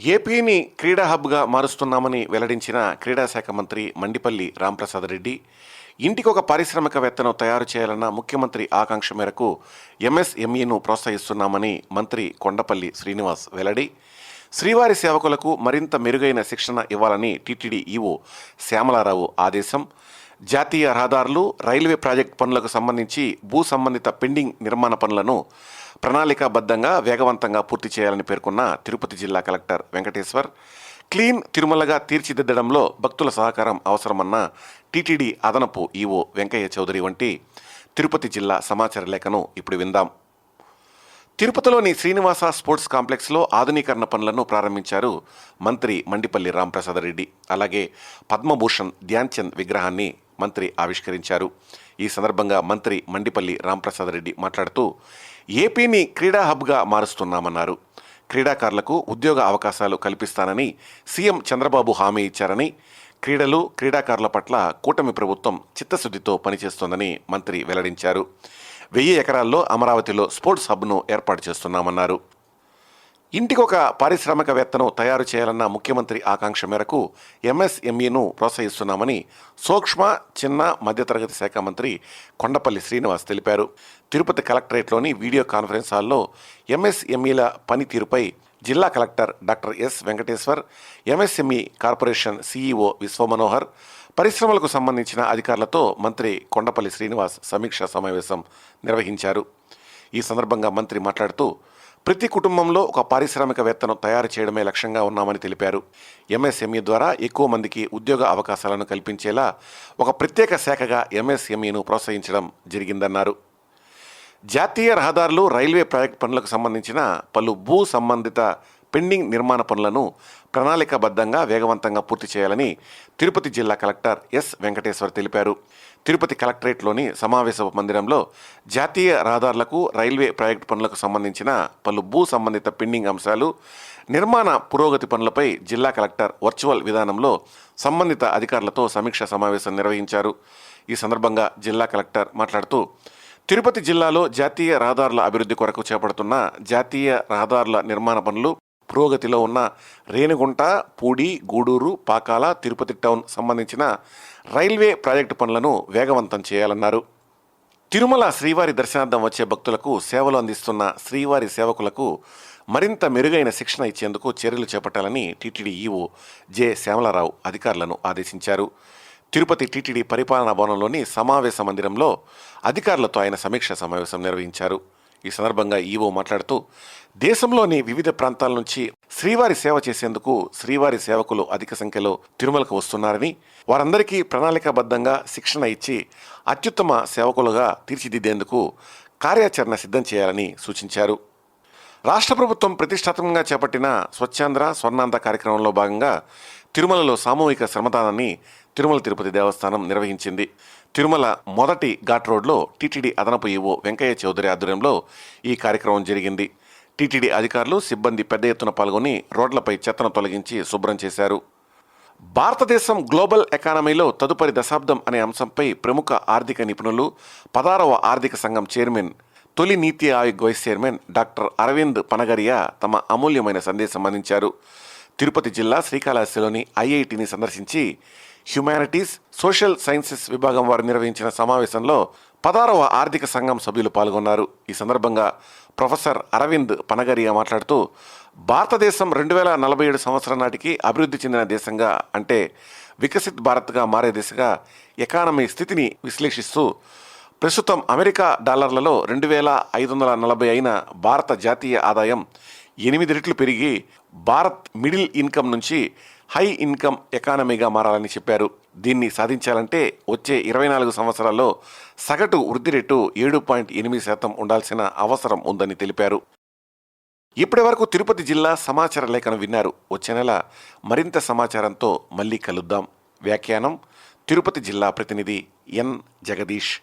ఏపీని క్రీడా హబ్గా మారుస్తున్నామని వెల్లడించిన క్రీడా శాఖ మంత్రి మండిపల్లి రాంప్రసాద్ రెడ్డి ఇంటికి ఒక పారిశ్రామికవేత్తను తయారు చేయాలన్న ముఖ్యమంత్రి ఆకాంక్ష మేరకు ఎంఎస్ఎంఈను ప్రోత్సహిస్తున్నామని మంత్రి కొండపల్లి శ్రీనివాస్ వెల్లడి. శ్రీవారి సేవకులకు మరింత మెరుగైన శిక్షణ ఇవ్వాలని టీటీడీ ఈవో శ్యామలారావు ఆదేశం. జాతీయ రహదారులు రైల్వే ప్రాజెక్ట్ పనులకు సంబంధించి భూ సంబంధిత పెండింగ్ నిర్మాణ పనులను ప్రణాళికాబద్ధంగా వేగవంతంగా పూర్తి చేయాలని పేర్కొన్న తిరుపతి జిల్లా కలెక్టర్ వెంకటేశ్వర్ క్లీన్ తిరుమలగా తీర్చిదిద్దడంలో భక్తుల సహకారం అవసరమన్న టీటీడీ అదనపు ఈవో వెంకయ్య చౌదరి వంటి తిరుపతి జిల్లా సమాచార లేఖను ఇప్పుడు విందాం. తిరుపతిలోని శ్రీనివాస స్పోర్ట్స్ కాంప్లెక్స్లో ఆధునీకరణ పనులను ప్రారంభించారు మంత్రి మండిపల్లి రాంప్రసాద్ రెడ్డి. అలాగే పద్మభూషణ్ ధ్యాన్చంద్ విగ్రహాన్ని మంత్రి ఆవిష్కరించారు. ఈ సందర్భంగా మంత్రి మండిపల్లి రాంప్రసాద్ రెడ్డి మాట్లాడుతూ ఏపీని క్రీడా హబ్గా మారుస్తున్నామన్నారు. క్రీడాకారులకు ఉద్యోగ అవకాశాలు కల్పిస్తానని సీఎం చంద్రబాబు హామీ ఇచ్చారని క్రీడలు క్రీడాకారుల పట్ల కూటమి ప్రభుత్వం చిత్తశుద్ధితో పనిచేస్తోందని మంత్రి వెల్లడించారు. వెయ్యి ఎకరాల్లో అమరావతిలో స్పోర్ట్స్ హబ్ను ఏర్పాటు చేస్తున్నామన్నారు. ఇంటికొక పారిశ్రామికవేత్తను తయారు చేయాలన్న ముఖ్యమంత్రి ఆకాంక్ష మేరకు ఎంఎస్ఎంఈను ప్రోత్సహిస్తున్నామని సూక్ష్మ చిన్న మధ్యతరగతి శాఖ మంత్రి కొండపల్లి శ్రీనివాస్ తెలిపారు. తిరుపతి కలెక్టరేట్లోని వీడియో కాన్ఫరెన్స్ హాల్లో ఎంఎస్ఎంఈల పనితీరుపై జిల్లా collector doctor S Venkateshwar MSME corporation CEO Vishwamanohar పరిశ్రమలకు సంబంధించిన అధికారులతో మంత్రి కొండపల్లి శ్రీనివాస్ సమీక్షా సమావేశం నిర్వహించారు. ఈ సందర్భంగా మంత్రి మాట్లాడుతూ ప్రతి కుటుంబంలో ఒక పారిశ్రామికవేత్తను తయారు చేయడమే లక్ష్యంగా ఉన్నామని తెలిపారు. ఎంఎస్ఎంఈ ద్వారా ఎక్కువ మందికి ఉద్యోగ అవకాశాలను కల్పించేలా ఒక ప్రత్యేక శాఖగా ఎంఎస్ఎంఈను ప్రోత్సహించడం జరిగిందన్నారు. జాతీయ రహదారులు రైల్వే ప్రాజెక్ట్ పనులకు సంబంధించిన పలు భూ సంబంధిత పెండింగ్ నిర్మాణ పనులను ప్రణాళికాబద్ధంగా వేగవంతంగా పూర్తి చేయాలని తిరుపతి జిల్లా కలెక్టర్ ఎస్. వెంకటేశ్వర్ తెలిపారు. తిరుపతి కలెక్టరేట్లోని సమావేశ మందిరంలో జాతీయ రహదారులకు రైల్వే ప్రాజెక్టు పనులకు సంబంధించిన పలు భూ సంబంధిత పెండింగ్ అంశాలు నిర్మాణ పురోగతి పనులపై జిల్లా కలెక్టర్ వర్చువల్ విధానంలో సంబంధిత అధికారులతో సమీక్ష సమావేశం నిర్వహించారు. ఈ సందర్భంగా జిల్లా కలెక్టర్ మాట్లాడుతూ తిరుపతి జిల్లాలో జాతీయ రహదారుల అభివృద్ధి కొరకు చేపడుతున్న జాతీయ రహదారుల నిర్మాణ పనులు పురోగతిలో ఉన్న రేణిగుంట పూడి గూడూరు పాకాల తిరుపతి టౌన్ సంబంధించిన రైల్వే ప్రాజెక్టు పనులను వేగవంతం చేయాలన్నారు. తిరుమల శ్రీవారి దర్శనార్థం వచ్చే భక్తులకు సేవలు అందిస్తున్న శ్రీవారి సేవకులకు మరింత మెరుగైన శిక్షణ ఇచ్చేందుకు చర్యలు చేపట్టాలని టీటీడీ ఈవో జె. శ్యామలారావు అధికారులను ఆదేశించారు. తిరుపతి టీటీడీ పరిపాలనా భవనంలోని సమావేశ మందిరంలో అధికారులతో ఆయన సమీక్ష సమావేశం నిర్వహించారు. ఈ సందర్భంగా ఈవో మాట్లాడుతూ దేశంలోని వివిధ ప్రాంతాల నుంచి శ్రీవారి సేవ చేసేందుకు శ్రీవారి సేవకులు అధిక సంఖ్యలో తిరుమలకు వస్తున్నారని వారందరికీ ప్రణాళికాబద్ధంగా శిక్షణ ఇచ్చి అత్యుత్తమ సేవకులుగా తీర్చిదిద్దేందుకు కార్యాచరణ సిద్ధం చేయాలని సూచించారు. రాష్ట్ర ప్రభుత్వం ప్రతిష్టాత్మకంగా చేపట్టిన స్వచ్ఛాంధ్ర స్వర్ణాంధ్ర కార్యక్రమంలో భాగంగా తిరుమలలో సామూహిక శ్రమదానాన్ని తిరుమల తిరుపతి దేవస్థానం నిర్వహించింది. తిరుమల మొదటి ఘాట్ రోడ్లో టీటీడీ అదనపు ఈవో వెంకయ్య చౌదరి ఆధ్వర్యంలో ఈ కార్యక్రమం జరిగింది. టీటీడీ అధికారులు సిబ్బంది పెద్ద ఎత్తున పాల్గొని రోడ్లపై చెత్తను తొలగించి శుభ్రం చేశారు. భారతదేశం గ్లోబల్ ఎకానమీలో తదుపరి దశాబ్దం అనే అంశంపై ప్రముఖ ఆర్థిక నిపుణులు పదారవ ఆర్థిక సంఘం చైర్మన్ తొలి NITI Aayog vice chairman doctor Arvind Panagariya తమ అమూల్యమైన సందేశం అందించారు. తిరుపతి జిల్లా శ్రీకాళహస్తిలోని ఐఐటిని సందర్శించి హ్యుమానిటీస్ సోషల్ సైన్సెస్ విభాగం వారు నిర్వహించిన సమావేశంలో పదారవ ఆర్థిక సంఘం సభ్యులు పాల్గొన్నారు. ఈ సందర్భంగా ప్రొఫెసర్ అరవింద్ పనగరియా మాట్లాడుతూ భారతదేశం రెండు వేల నలభై ఏడు సంవత్సరం నాటికి అభివృద్ధి చెందిన దేశంగా అంటే వికసిత్ భారత్గా మారే దిశగా ఎకానమీ స్థితిని విశ్లేషిస్తూ ప్రస్తుతం అమెరికా డాలర్లలో రెండు వేల ఐదు వందల నలభై అయిన భారత జాతీయ ఆదాయం ఎనిమిది రెట్లు పెరిగి భారత్ మిడిల్ ఇన్కమ్ నుంచి హై ఇన్కమ్ ఎకానమీగా మారాలని చెప్పారు. దీన్ని సాధించాలంటే వచ్చే ఇరవై నాలుగు సంవత్సరాల్లో సగటు వృద్ధి రేటు ఏడు పాయింట్ ఎనిమిది శాతం ఉండాల్సిన అవసరం ఉందని తెలిపారు. ఇప్పటి వరకు తిరుపతి జిల్లా సమాచార లేఖను విన్నారు. వచ్చే నెల మరింత సమాచారంతో మళ్ళీ కలుద్దాం. వ్యాఖ్యానం తిరుపతి జిల్లా ప్రతినిధి ఎన్ జగదీష్.